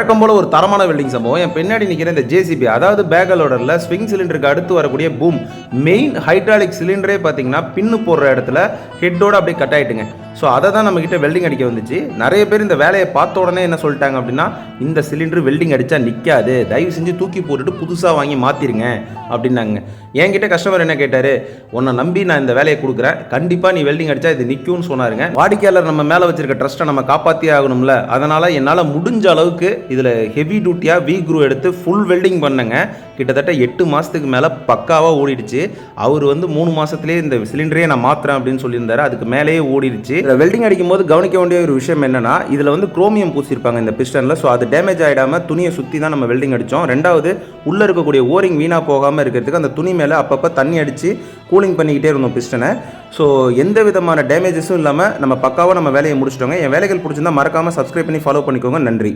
வழக்கம் போல ஒரு தரமான வெல்டிங் சம்பவம். என் பின்னாடி நிற்கிற இந்த ஜேசிபி அதாவது பேக்கலோடரில் ஸ்விங் சிலிண்டருக்கு அடுத்து வரக்கூடிய பூம் மெயின் ஹைட்ராலிக் சிலிண்டரே பார்த்தீங்கன்னா பின்னு போடுற இடத்துல ஹெட்டோடு அப்படியே கட் ஆயிட்டுங்க. ஸோ அதை தான் நம்மக்கிட்ட வெல்டிங் அடிக்க வந்துச்சு. நிறைய பேர் இந்த வேலையை பார்த்த உடனே என்ன சொல்லிட்டாங்க அப்படின்னா இந்த சிலிண்டர் வெல்டிங் அடித்தா நிற்காது தயவு செஞ்சு தூக்கி போட்டுட்டு புதுசாக வாங்கி மாற்றிருங்க அப்படின்னாங்க. என்கிட்ட கஸ்டமர் என்ன கேட்டார்? உன்னை நம்பி நான் இந்த வேலையை கொடுக்குறேன். கண்டிப்பாக நீ வெல்டிங் அடித்தா இது நிற்கும்னு சொன்னாருங்க. வாடிக்கையாளர் நம்ம மேலே வச்சிருக்க ட்ரஸ்ட்டை நம்ம காப்பாற்றியே ஆகணும்ல. அதனால் என்னால் முடிஞ்ச அளவுக்கு இதில் ஹெவி டியூட்டியாக வி குரூ எடுத்து ஃபுல் வெல்டிங் பண்ணேங்க. கிட்டத்தட்ட எட்டு மாதத்துக்கு மேலே பக்காவாக ஓடிடுச்சு. அவர் வந்து மூணு மாதத்துலேயே இந்த சிலிண்டரே நான் மாற்றுறேன் அப்படின்னு சொல்லியிருந்தாரு. அதுக்கு மேலேயே ஓடிடுச்சு. இதில் வெல்டிங் அடிக்கும் போது கவனிக்க வேண்டிய ஒரு விஷயம் என்னென்னா இதில் வந்து குரோமியம் பூசியிருப்பாங்க இந்த பிஸ்டனில் ஸோ அது டேமேஜ் ஆகிடாமல் துணியை சுற்றி தான் நம்ம வெல்டிங் அடித்தோம் ரெண்டாவது உள்ளே இருக்கக்கூடிய ஓரிங் வீணாக போகாமல் இருக்கிறதுக்கு அந்த துணி மேலே அப்பப்போ தண்ணி அடித்து கூலிங் பண்ணிக்கிட்டே இருந்தோம் பிஸ்டனை ஸோ எந்த விதமான டேமேஜஸும் இல்லாமல் நம்ம பக்காவாக நம்ம வேலையை முடிச்சிட்டோங்க. என் வேலைகள் பிடிச்சிருந்தா மறக்காமல் சப்ஸ்கிரைப் பண்ணி ஃபாலோ பண்ணிக்கோங்க. நன்றி.